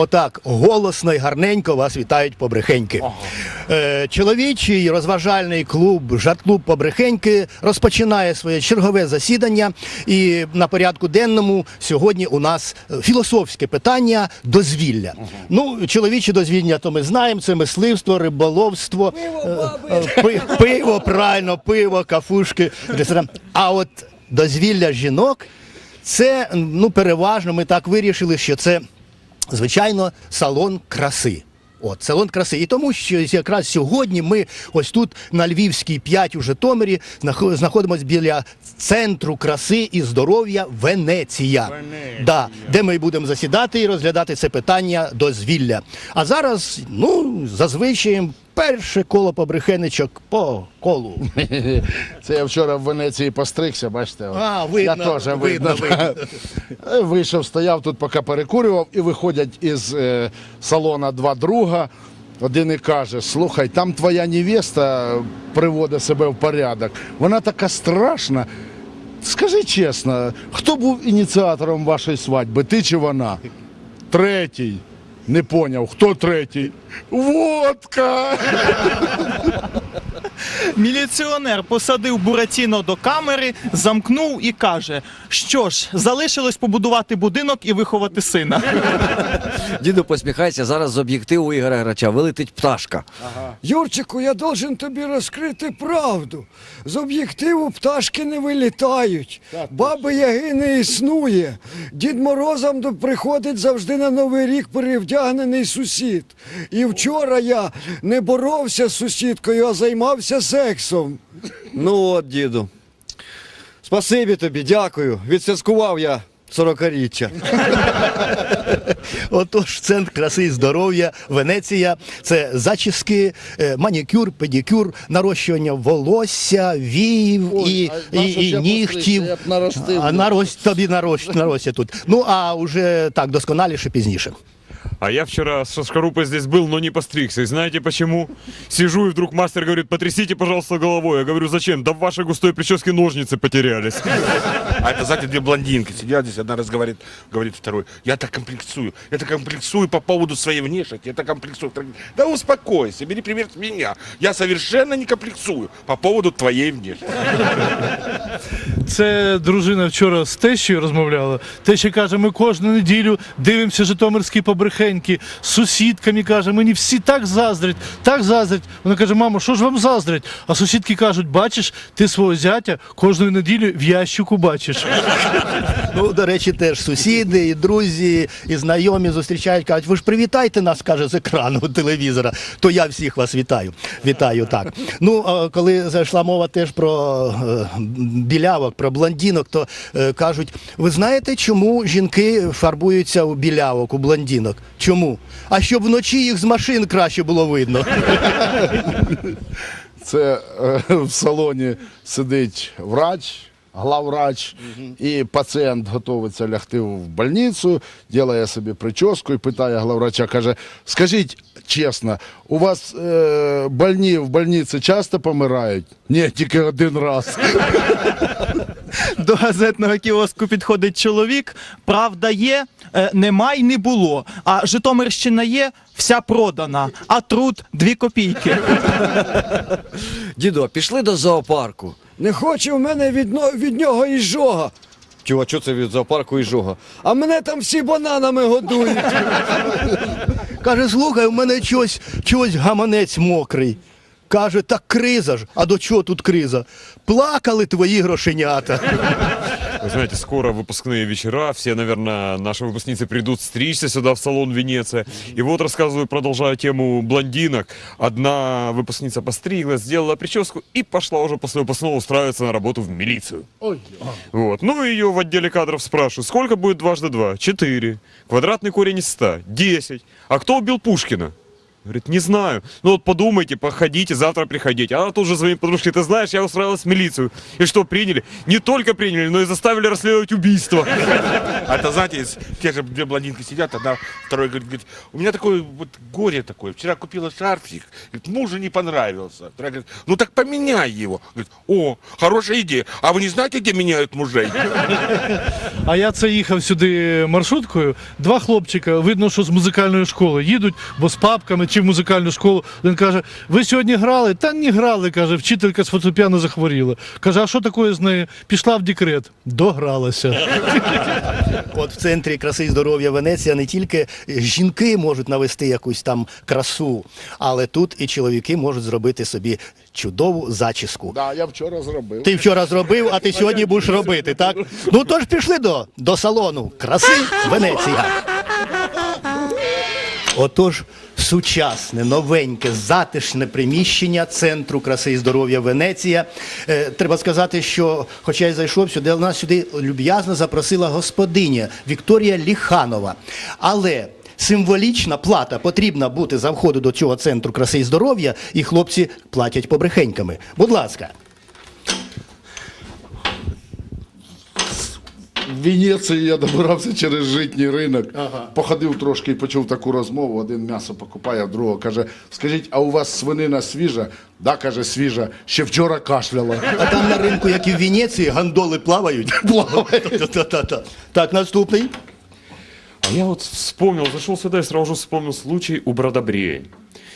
Отак голосно і гарненько вас вітають побрехеньки. Е, чоловічий розважальний клуб Жарт-клуб Побрехеньки розпочинає своє чергове засідання. І на порядку денному сьогодні у нас е, філософське питання дозвілля. Ну, чоловіче дозвілля, то ми знаємо, це мисливство, риболовство, е, е, пи- пиво, правильно, пиво, кафушки, ресторан. А от дозвілля жінок це ну переважно ми так вирішили, що це звичайно салон краси. От, салон краси. І тому, що якраз сьогодні ми ось тут на Львівській 5 у Житомирі знахо- знаходимося біля центру краси і здоров'я Венеція, Да, де ми будемо засідати і розглядати це питання дозвілля. А зараз, ну, зазвичай, перше коло побрехеничок по колу. Це я вчора в Венеції постригся, бачите. от. А, видно, я теж видно, видно. Вийшов, стояв тут, поки перекурював, і виходять із е, салона два друга. Один і каже: слухай, там твоя невеста приводить себе в порядок. Вона така страшна. Скажи чесно, хто був ініціатором вашої свадьби? Ти чи вона? Третій. Не поняв, хто третій? Водка! Міліціонер посадив Буратіно до камери, замкнув і каже: що ж, залишилось побудувати будинок і виховати сина. Діду посміхається, зараз з об'єктиву Ігоря Грача вилетить пташка. Юрчику, я должен тобі розкрити правду. З об'єктиву пташки не вилітають. Баби Яги не існує. Дід Морозом приходить завжди на Новий рік перевдягнений сусід. І вчора я не боровся з сусідкою, а займався сексом. Ну от, діду. Спасибі тобі, дякую. Відсвяткував я 40-річчя. Отож, центр краси і здоров'я, Венеція це зачіски, е, манікюр, педикюр, нарощування волосся, віїв і, і, і нігтів. постригся? Я б. А нарость тобі нарощ, наростя тут. Ну а вже так досконаліше пізніше. А я вчера со шкарупой здесь был, но не постригся. И знаете почему? Сижу, и вдруг мастер говорит, потрясите, пожалуйста, головой. Я говорю, зачем? Да в вашей густой прическе ножницы потерялись. А это, знаете, две блондинки сидят здесь, одна раз говорит, говорит второй, я так комплексую, я так комплексую по поводу своей внешности, я так комплексую. Да успокойся, бери пример с меня, я совершенно не комплексую по поводу твоей внешности. Це дружина вчора з тещою розмовляла. Теща каже, ми кожну неділю дивимося житомирські побрехеньки з сусідками. Каже, мені всі так заздрять, так заздрять. Вона каже, мамо, що ж вам заздрять? А сусідки кажуть, бачиш, ти свого зятя кожної неділі в ящику бачиш. Ну, до речі, теж сусіди, і друзі, і знайомі зустрічають, кажуть, ви ж привітайте нас, каже, з екрану телевізора. То я всіх вас вітаю. Вітаю так. Ну, коли зайшла мова теж про е, білявок, про блондинок, то е, кажуть, ви знаєте, чому жінки фарбуються у білявок, у блондинок? Чому? А щоб вночі їх з машин краще було видно. Це е, в салоні сидить врач, главврач, і пацієнт готується лягти в больницю, робить собі прическу і питає главврача, каже, скажіть чесно, у вас е, больні в больниці часто помирають? Ні, тільки один раз. До газетного кіоску підходить чоловік. Правда є, е, нема й не було. А Житомирщина є, вся продана. А труд дві копійки. Діду, а пішли до зоопарку. Не хоче в мене від, від нього і жога. Чого, що це від зоопарку і жога? А мене там всі бананами годують. Каже, слухай, у мене чогось, чогось гаманець мокрий. Каже, так криза ж. А до чого тут криза? Плакали твої грошенята. Вы знаете, скоро выпускные вечера, все, наверное, наши выпускницы придут стричься сюда в салон Венеция. И вот рассказываю, продолжаю тему блондинок. Одна выпускница постриглась, сделала прическу и пошла уже после выпускного устраиваться на работу в милицию. Вот. Ну, ее в отделе кадров спрашивают, сколько будет дважды два? Четыре. Квадратный корень из ста? Десять. А кто убил Пушкина? Говорит, не знаю. Ну вот подумайте, походите, завтра приходите. Она тут же звонит подружке, ты знаешь, я устраивалась в милицию. И что, приняли? Не только приняли, но и заставили расследовать убийство. А это, знаете, из- те же две блондинки сидят, одна, второй говорит, говорит, у меня такое вот горе такое. Вчера купила шарфик, говорит, мужу не понравился. Вторая говорит, ну так поменяй его. Говорит, о, хорошая идея. А вы не знаете, где меняют мужей? А я це їхав сюди маршруткою. Два хлопчика, видно, що з музикальної школи їдуть, бо з папками чи в музикальну школу. Він каже: ви сьогодні грали? Та не грали, каже, вчителька з фортепіано захворіла. Каже, а що таке з нею? Пішла в декрет. Догралася. От в центрі краси і здоров'я Венеція не тільки жінки можуть навести якусь там красу, але тут і чоловіки можуть зробити собі чудову зачіску. Да, я вчора зробив. Ти вчора зробив, а ти сьогодні будеш робити, так? Ну тож пішли до, до салону краси Венеція. Отож, сучасне, новеньке, затишне приміщення центру краси і здоров'я Венеція. Е, треба сказати, що, хоча я зайшов сюди, нас сюди люб'язно запросила господиня Вікторія Ліханова. Але символічна плата потрібна бути за входу до цього центру краси і здоров'я, і хлопці платять побрехеньками. Будь ласка. В Венеції я добирався через житній ринок. Походив трошки і почув таку розмову. Один м'ясо покупає, а другого каже: Скажіть, а у вас свинина свіжа? Да, каже, свіжа. Ще вчора кашляла. А там на ринку, як і в Венеції, гандоли плавають. Та-та-та-та. Так, наступний. А я вот вспомнил, зашел сюда и сразу же вспомнил случай у бродобрея.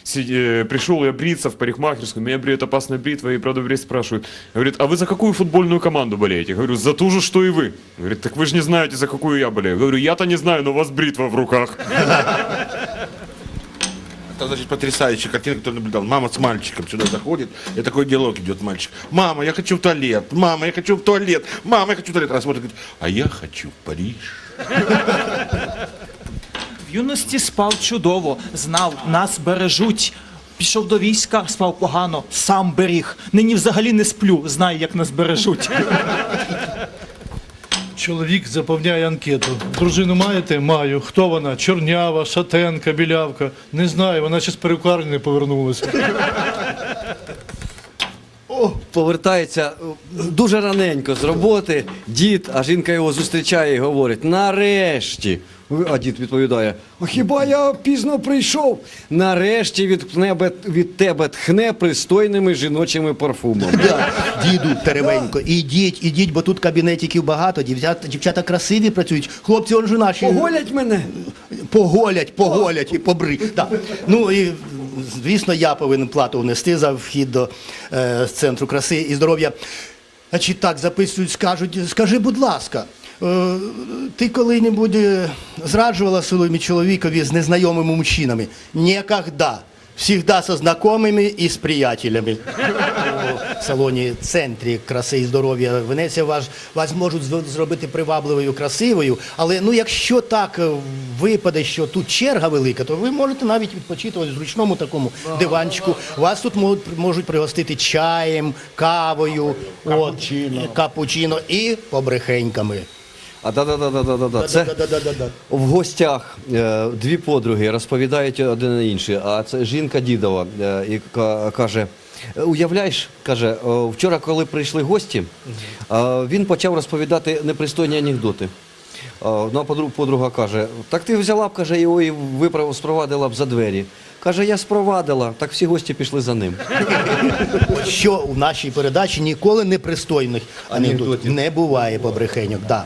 Э, Пришел я бриться в парикмахерскую, меня бреют опасной бритвой, и бродобрей спрашивает, говорит, а вы за какую футбольную команду болеете? Говорю, за ту же, что и вы. Говорит, так вы же не знаете, за какую я болею. Говорю, я-то не знаю, но у вас бритва в руках. Это, значит, потрясающая картина, которую наблюдал. Мама с мальчиком сюда заходит, и такой диалог идет мальчик. Мама, я хочу в туалет. Мама, я хочу в туалет. Мама, я хочу в туалет. Она смотрит, говорит, а я хочу в Париж. Юності спав чудово, знав, нас бережуть. Пішов до війська, спав погано, сам беріг. Нині взагалі не сплю, знаю, як нас бережуть. Чоловік заповняє анкету. Дружину маєте? Маю. Хто вона? Чорнява, шатенка, білявка. Не знаю, вона ще з перукарні не повернулася. Повертається е, дуже раненько з роботи, дід, а жінка його зустрічає і говорить: нарешті. А дід відповідає: А хіба я пізно прийшов? нарешті від, тебе- від тебе тхне пристойними жіночими парфумами. Да, Діду, теревенько, ідіть, ідіть, бо тут кабінетиків багато, дівчата, дівчата красиві працюють. Хлопці, он же наші. Поголять мене. Поголять, поголять і побри. Да. Ну і звісно, я повинен плату внести за вхід до е, центру краси і здоров'я. Значить, так записують, скажуть, скажи, будь ласка, е, ти коли-небудь е, зраджувала своєму чоловікові з незнайомими мужчинами? Нікогда. Всегда со знакомыми и с приятелями. У салоні центрі краси і здоров'я Венеція вас, вас можуть зробити привабливою, красивою. Але ну, якщо так е, випаде, що тут черга велика, то ви можете навіть відпочити в зручному такому диванчику. Вас тут можуть, можуть пригостити чаєм, кавою, капучино, от, капучино і побрехеньками. А да-да-да-да-да-да. Це Да-да-да-да-да. в гостях е, дві подруги розповідають один на інший, а це жінка дідова е, і ка- каже. Уявляєш, каже, о, вчора, коли прийшли гості, е, він почав розповідати непристойні анекдоти. Е, Ну, а подру- подруга каже: так ти взяла б, каже, його і виправ спровадила б за двері. Каже, я спровадила, так всі гості пішли за ним. От Що у нашій передачі ніколи непристойних анекдотів не буває побрехеньок. Да.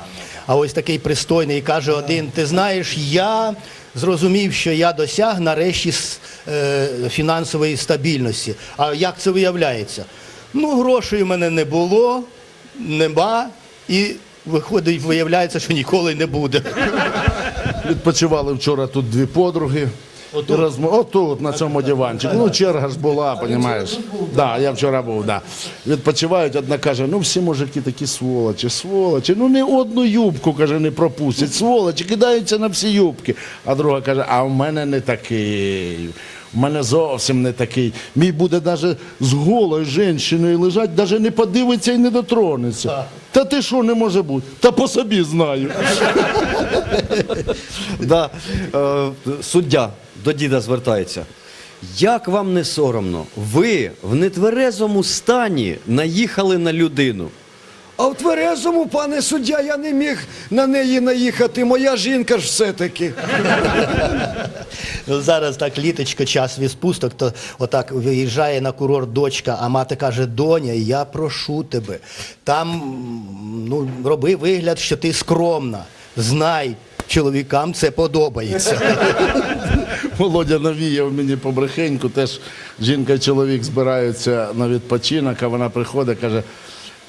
А ось такий пристойний каже один: ти знаєш, я зрозумів, що я досяг нарешті е, фінансової стабільності. А як це виявляється? Ну, грошей у мене не було, нема, і виходить, виявляється, що ніколи не буде. Відпочивали вчора тут дві подруги. І розмо... Отут, на цьому диванчику. Ну, черга ж була, розумієш? Да, я вчора був, да. Відпочивають, одна каже, ну всі мужики такі сволочі, сволочі. Ну не одну юбку, каже, не пропустять. Сволочі, кидаються на всі юбки. А друга каже, а в мене не такий. У мене зовсім не такий. Мій буде навіть з голою жінкою лежать, навіть не подивиться і не дотронеться. Та ти що не може бути? Та по собі знаю. Да, е, суддя до діда звертається. Як вам не соромно? Ви в нетверезому стані наїхали на людину. А в тверезому, пане суддя, я не міг на неї наїхати. Моя жінка ж все-таки. Ну, Зараз так літочка, час відпусток, то отак виїжджає на курорт дочка, а мати каже: Доня, я прошу тебе, там ну, роби вигляд, що ти скромна. Знай, чоловікам це подобається. Володя навіяв мені побрехеньку, теж жінка і чоловік збираються на відпочинок, а вона приходить, каже.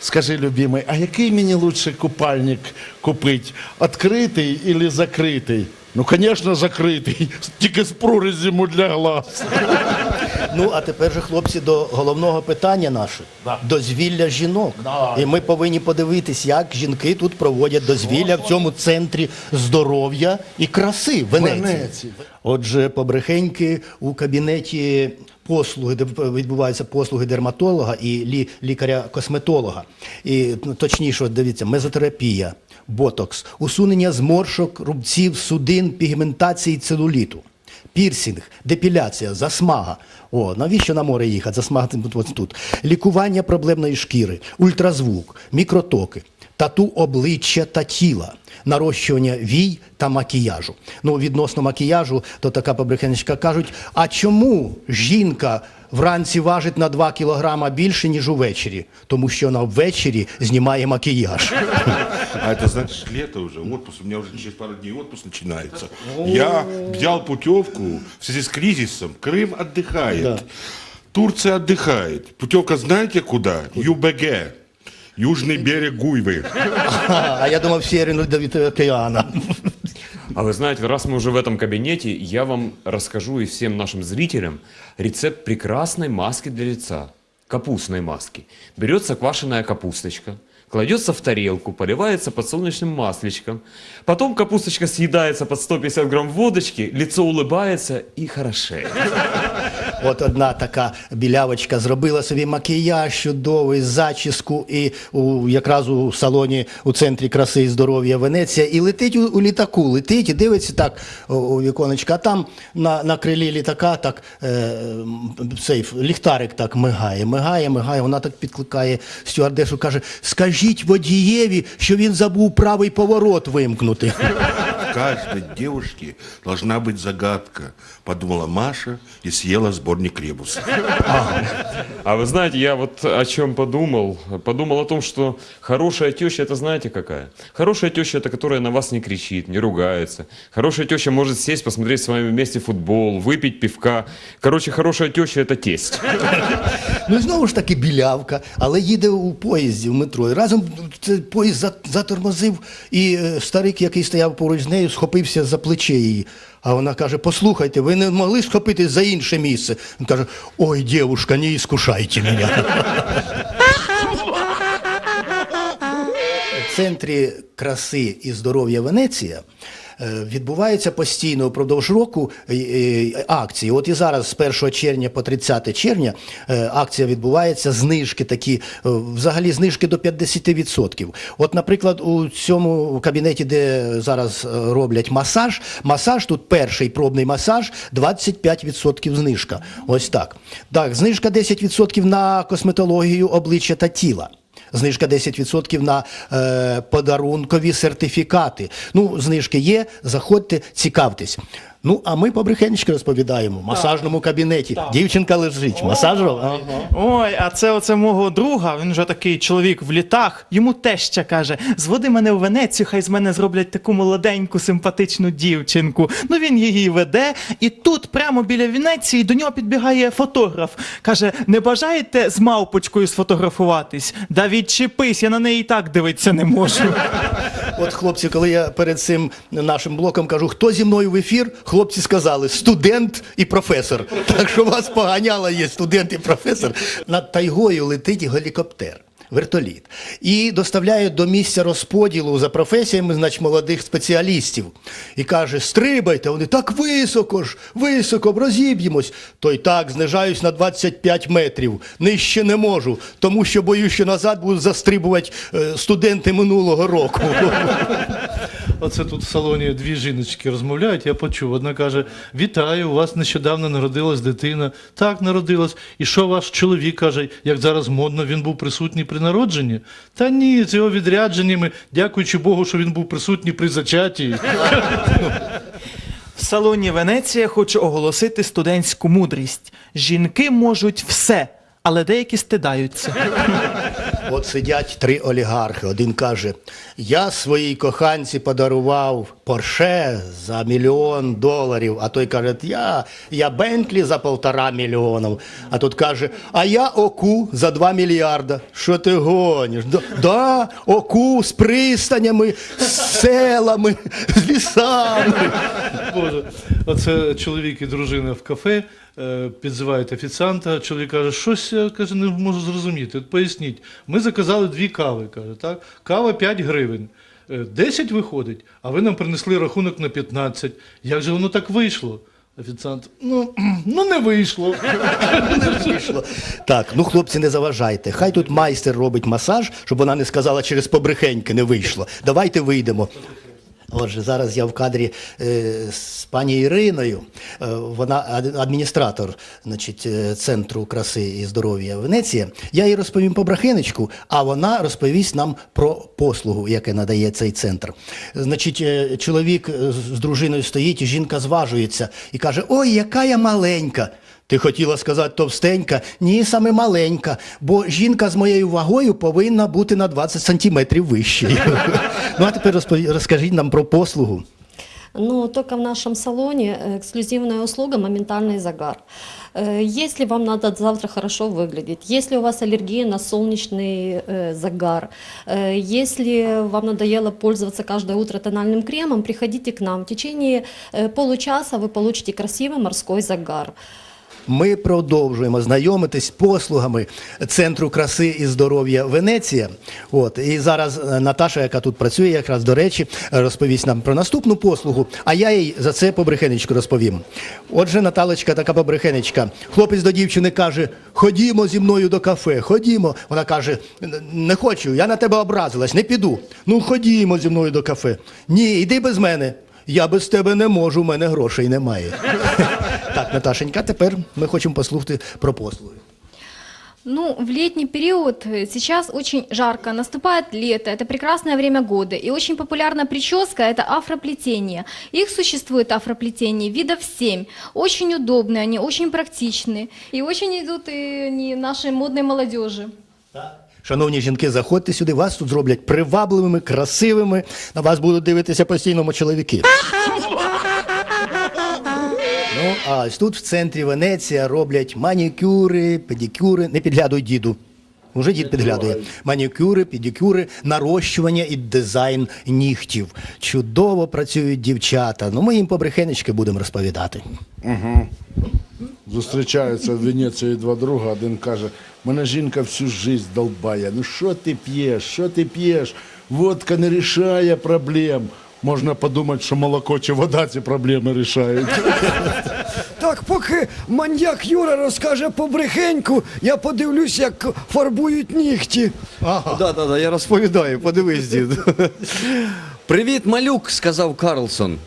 Скажи, любимий, а який мені лучше купальник купити? Відкритий или закритий? Ну, звісно, закритий, тільки з прорізями для глаз. Ну, а тепер же, хлопці, до головного питання наше дозвілля жінок. І ми повинні подивитись, як жінки тут проводять дозвілля в цьому центрі здоров'я і краси Венеції. Венеції. Отже, побрехеньки у кабінеті послуги, де відбуваються послуги дерматолога і лі, лікаря-косметолога. І ну, точніше, дивіться, мезотерапія, ботокс, усунення зморшок, рубців, судин, пігментації целуліту. Пірсінг, депіляція, засмага. О, навіщо на море їхати? Засмагати тут. Лікування проблемної шкіри, ультразвук, мікротоки, тату обличчя та тіла, нарощування вій та макіяжу. Ну, відносно макіяжу, то така побрехенечка кажуть: а чому жінка вранці важить на 2 кілограма більше, ніж увечері? Тому що вона ввечері знімає макіяж. А это значит лето уже, отпуск. У меня уже через пару дней отпуск начинается. Я взял путевку в связи с кризисом. Крым отдыхает. Турция отдыхает. Путевка знаете куда? ЮБГ. Южный берег Гуйвы. А я думав, Сєріну до океана. А вы знаете, раз мы уже в этом кабинете, я вам расскажу и всем нашим зрителям рецепт прекрасной маски для лица. Капустной маски. Берется квашеная капусточка, кладется в тарелку, поливается подсолнечным масличком. Потом капусточка съедается под 150 грамм водочки, лицо улыбается и хорошеет. От одна така білявочка зробила собі макіяж чудовий, зачіску, і у, якраз у салоні у центрі краси і здоров'я Венеція, і летить у, у літаку, летить і дивиться так у, віконечко, а там на, на крилі літака так е, цей ліхтарик так мигає, мигає, мигає. Вона так підкликає стюардешу, каже: скажіть водієві, що він забув правий поворот вимкнути. В каждой девушке быть загадка, подумала Маша и съела сборник ребуса. А вы знаете, я вот о чем подумал? Подумал о том, что хорошая теща, это знаете какая? Хорошая теща, это которая на вас не кричит, не ругается. Хорошая теща может сесть, посмотреть с вами вместе футбол, выпить пивка. Короче, хорошая теща это тесть. Ну і знову ж таки білявка, але їде у поїзді в метро. І разом цей поїзд за- затормозив, і е, старик, який стояв поруч з нею, схопився за плече її. А вона каже: Послухайте, ви не могли схопитись за інше місце. Він каже: Ой, дівушка, не іскушайте мене. В центрі краси і здоров'я Венеція відбуваються постійно впродовж року е, е, акції. От і зараз з 1 червня по 30 червня е, акція відбувається, знижки такі, е, взагалі знижки до 50%. От, наприклад, у цьому кабінеті, де зараз е, роблять масаж, масаж тут перший пробний масаж 25% знижка. Ось так. Так, знижка 10% на косметологію обличчя та тіла. Знижка 10% на е, подарункові сертифікати. Ну, знижки є, заходьте, цікавтесь. Ну, а ми побрехенечки розповідаємо в масажному кабінеті. Дівчинка лежить, масаж роб- ага. Ой, а це оце мого друга, він вже такий чоловік в літах. Йому теща каже: зводи мене в Венецію, хай з мене зроблять таку молоденьку, симпатичну дівчинку. Ну він її веде, і тут, прямо біля Венеції, до нього підбігає фотограф. Каже: не бажаєте з мавпочкою сфотографуватись? Да відчепись, я на неї і так дивитися не можу. От хлопці, коли я перед цим нашим блоком кажу, хто зі мною в ефір, хлопці сказали студент і професор. Так що вас поганяло є студент і професор. Над тайгою летить гелікоптер. Вертоліт і доставляють до місця розподілу за професіями, значить, молодих спеціалістів. І каже: стрибайте, вони так високо ж, високо, розіб'ємось. То й так знижаюсь на 25 метрів. Нижче не можу, тому що боюсь, що назад будуть застрибувати е, студенти минулого року. Оце тут в салоні дві жіночки розмовляють, я почув. Одна каже: Вітаю, у вас нещодавно народилась дитина. Так, народилась. І що ваш чоловік каже, як зараз модно, він був присутній при народженні? Та ні, з його відрядженнями, дякуючи Богу, що він був присутній при зачатті. В салоні Венеція хочу оголосити студентську мудрість. Жінки можуть все, але деякі стидаються. От сидять три олігархи. Один каже: Я своїй коханці подарував Порше за мільйон доларів. А той каже, я, я Бентлі за полтора мільйонів. А тут каже, а я оку за два мільярда. Що ти гониш? Да, да оку з пристанями, з селами, з лісами. Боже, оце чоловік і дружина в кафе підзивають офіціанта. Чоловік каже, щось я каже, не можу зрозуміти. От поясніть, ми заказали дві кави. каже, так? Кава 5 гривень. Е, 10 виходить, а ви нам принесли рахунок на 15. Як же воно так вийшло? Офіціант, ну, ну не вийшло. Вийшло. Так, ну хлопці, не заважайте. Хай тут майстер робить масаж, щоб вона не сказала через побрехеньки не вийшло. Давайте вийдемо. Отже, зараз я в кадрі е, з пані Іриною. Е, вона адміністратор значить, е, центру краси і здоров'я Венеція. Я їй розповім по брахиночку, а вона розповість нам про послугу, яке надає цей центр. Значить, чоловік з дружиною стоїть, жінка зважується і каже: Ой, яка я маленька. Ти хотіла сказати товстенька? Ні, саме маленька, бо жінка з моєю вагою повинна бути на 20 сантиметрів вищою. ну а тепер розпові- розкажіть нам про послугу. Но только в нашем салоне э, эксклюзивная услуга «Моментальный загар». Э, Если вам надо завтра хорошо выглядеть, если у вас аллергия на солнечный э, загар, э, если вам надоело пользоваться каждое утро тональным кремом, приходите к нам. В течение э, получаса вы получите красивый морской загар. Ми продовжуємо знайомитись послугами Центру краси і здоров'я Венеція. От і зараз е, Наташа, яка тут працює, якраз до речі, розповість нам про наступну послугу. А я їй за це побрехенечку розповім. Отже, Наталочка, така побрехенечка. Хлопець до дівчини каже: Ходімо зі мною до кафе, ходімо. Вона каже: Не хочу, я на тебе образилась, не піду. Ну ходімо зі мною до кафе. Ні, йди без мене. Я без тебе не можу, у мене грошей немає. Так, Наташенька, тепер ми хочемо послухати про послуги. Ну, в летний период э, сейчас очень жарко, наступает лето, это прекрасное время года, и очень популярная прическа – это афроплетение. Их существует афроплетение видов 7, очень удобные, они очень практичны, и очень идут и они нашей модной молодежи. Шановні жінки, заходьте сюди, вас тут зроблять привабливими, красивими. На вас будуть дивитися постійно чоловіки. Ну, а ось тут в центрі Венеція роблять манікюри, педикюри. Не підглядуй діду. Уже дід підглядує. Манікюри, педикюри, нарощування і дизайн нігтів. Чудово працюють дівчата. Ну, ми їм побрехенечки будемо розповідати. Зустрічаються в Венеції два друга, один каже, мене жінка всю жизнь долбає. Ну що ти п'єш, що ти п'єш? Водка не рішає проблем. Можна подумати, що молоко чи вода ці проблеми рішають. Так, поки маньяк Юра розкаже побрехеньку, я подивлюсь, як фарбують нігті. Да, да, да, я розповідаю, подивись, дід. Привіт, малюк, сказав Карлсон.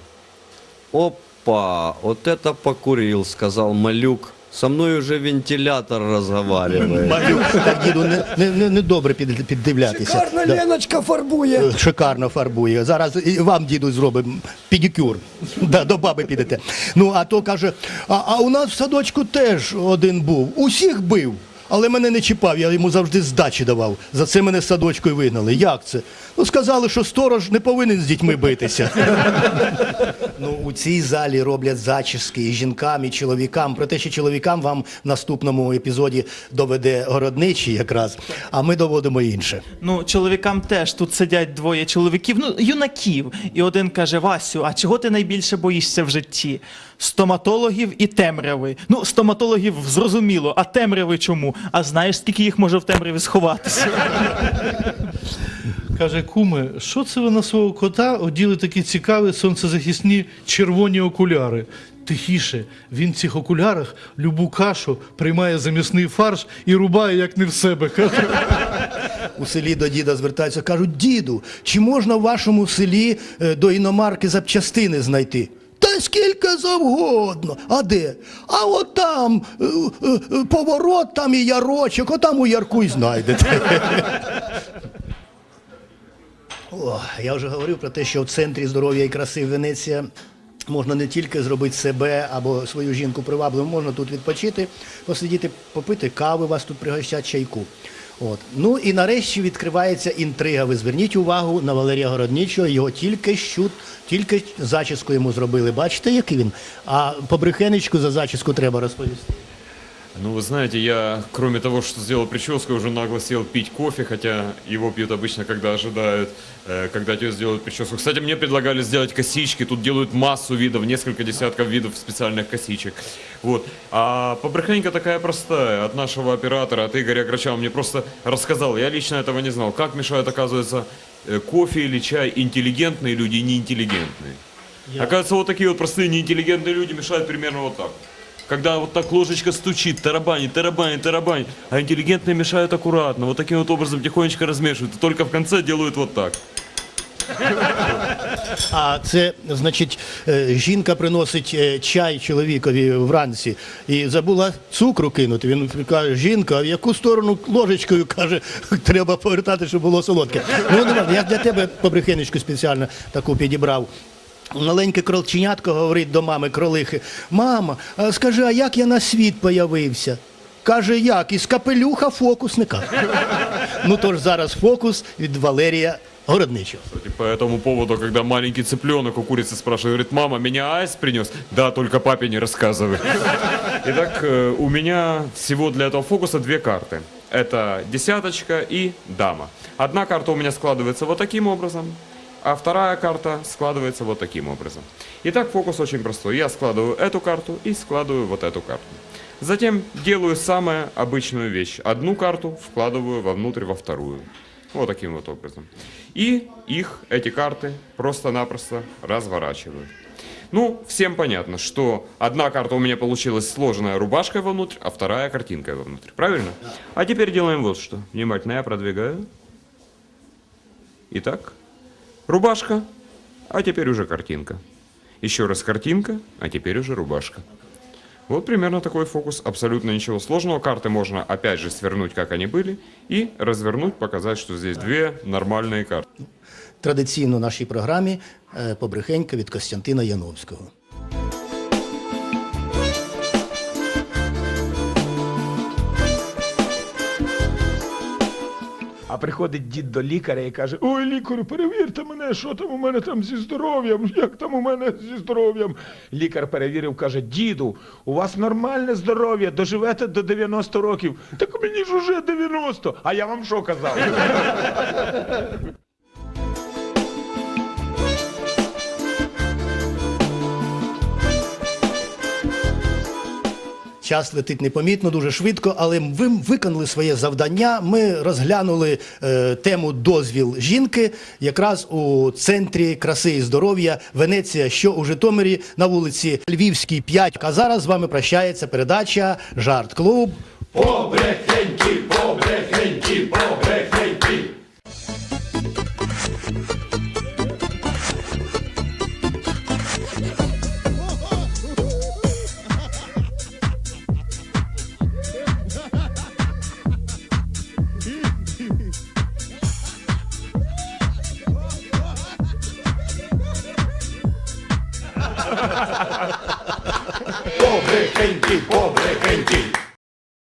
Опа, от это покурил, сказал малюк. Со мною вже вентилятор розговариває. Малюк, так діду не, не, не, не добре під, піддивлятися. Шикарна Да. Леночка фарбує. Е, Шикарно фарбує. Зараз і вам, діду, зробимо педикюр. Да, до баби підете. Ну, а то каже, а, а у нас в садочку теж один був. Усіх бив. Але мене не чіпав, я йому завжди здачі давав. За це мене з садочку вигнали. Як це? Ну, сказали, що сторож не повинен з дітьми битися. ну, у цій залі роблять зачіски і жінкам, і чоловікам. Про те, що чоловікам вам в наступному епізоді доведе городничий якраз, а ми доводимо інше. Ну, чоловікам теж тут сидять двоє чоловіків, ну, юнаків. І один каже: Васю, а чого ти найбільше боїшся в житті? Стоматологів і темряви. Ну, стоматологів зрозуміло, а темряви чому? А знаєш, скільки їх може в темряві сховатися? Каже, куме, що це ви на свого кота оділи такі цікаві сонцезахисні червоні окуляри? Тихіше, він в цих окулярах любу кашу приймає замісний фарш і рубає як не в себе. Каже. у селі до діда звертаються, кажуть, діду, чи можна в вашому селі е, до іномарки запчастини знайти? Та скільки завгодно. А де? А от там е, е, е, поворот, там і ярочок, отам у ярку й знайдете. О, я вже говорив про те, що в центрі здоров'я і краси Венеція можна не тільки зробити себе або свою жінку привабливою, можна тут відпочити, посидіти, попити кави, вас тут пригощать чайку. От. Ну і нарешті відкривається інтрига. Ви зверніть увагу на Валерія Городнічого, його тільки що, тільки зачіску йому зробили. Бачите, який він? А по брехенечку за зачіску треба розповісти. Ну, вы знаете, я, кроме того, что сделал прическу, уже нагло сел пить кофе, хотя его пьют обычно, когда ожидают, э, когда тебе сделают прическу. Кстати, мне предлагали сделать косички, тут делают массу видов, несколько десятков видов специальных косичек. Вот. А побрехенька такая простая, от нашего оператора, от Игоря Грача, он мне просто рассказал, я лично этого не знал, как мешают, оказывается, э, кофе или чай интеллигентные люди и неинтеллигентные. Оказывается, вот такие вот простые неинтеллигентные люди мешают примерно вот так. Когда вот так ложечка стучит, тарабанит, тарабанит, тарабанит, а интеллигентные мешают аккуратно, вот таким вот образом тихонечко размешивают, и только в конце делают вот так. А це, значить, е, жінка приносить е, чай чоловікові вранці і забула цукру кинути. Він каже, жінка, в яку сторону ложечкою каже, треба повертати, щоб було солодке. Ну, я для тебе побрехенечку спеціально таку підібрав. Маленьке кролченятко говорить до мами кролихи: Мама, а скажи, а як я на світ появився? Каже, як? Із капелюха фокусника. Ну тож зараз фокус від Валерія Городничого. Кстати, по этому поводу, когда маленький цыпленок у курицы спрашивает, говорит, мама, меня аист принес? Да, только папе не рассказывай. Итак, э, у меня всего для этого фокуса две карты. Это десяточка и дама. Одна карта у меня складывается вот таким образом, а вторая карта складывается вот таким образом. Итак, фокус очень простой. Я складываю эту карту и складываю вот эту карту. Затем делаю самую обычную вещь. Одну карту вкладываю вовнутрь во вторую. Вот таким вот образом. И их, эти карты, просто-напросто разворачиваю. Ну, всем понятно, что одна карта у меня получилась сложенная рубашкой вовнутрь, а вторая картинкой вовнутрь. Правильно? А теперь делаем вот что. Внимательно я продвигаю. Итак, рубашка, а теперь уже картинка. Еще раз картинка, а теперь уже рубашка. Вот примерно такой фокус. Абсолютно ничего сложного. Карты можно опять же свернуть, как они были, и развернуть, показать, что здесь две нормальные карты. Традиційно в нашій програмі е, побрехенька від Костянтина Яновського. А приходить дід до лікаря і каже: Ой, лікарю, перевірте мене, що там у мене там зі здоров'ям, як там у мене зі здоров'ям. Лікар перевірив, каже: Діду, у вас нормальне здоров'я, доживете до 90 років. Так мені ж уже 90. А я вам що казав? Час летить непомітно, дуже швидко, але ви виконали своє завдання. Ми розглянули е, тему дозвіл жінки якраз у центрі краси і здоров'я Венеція, що у Житомирі на вулиці Львівській 5. А зараз з вами прощається передача Жарт Клуб. Побрехеньки, Побрехеньки, побрехеньки.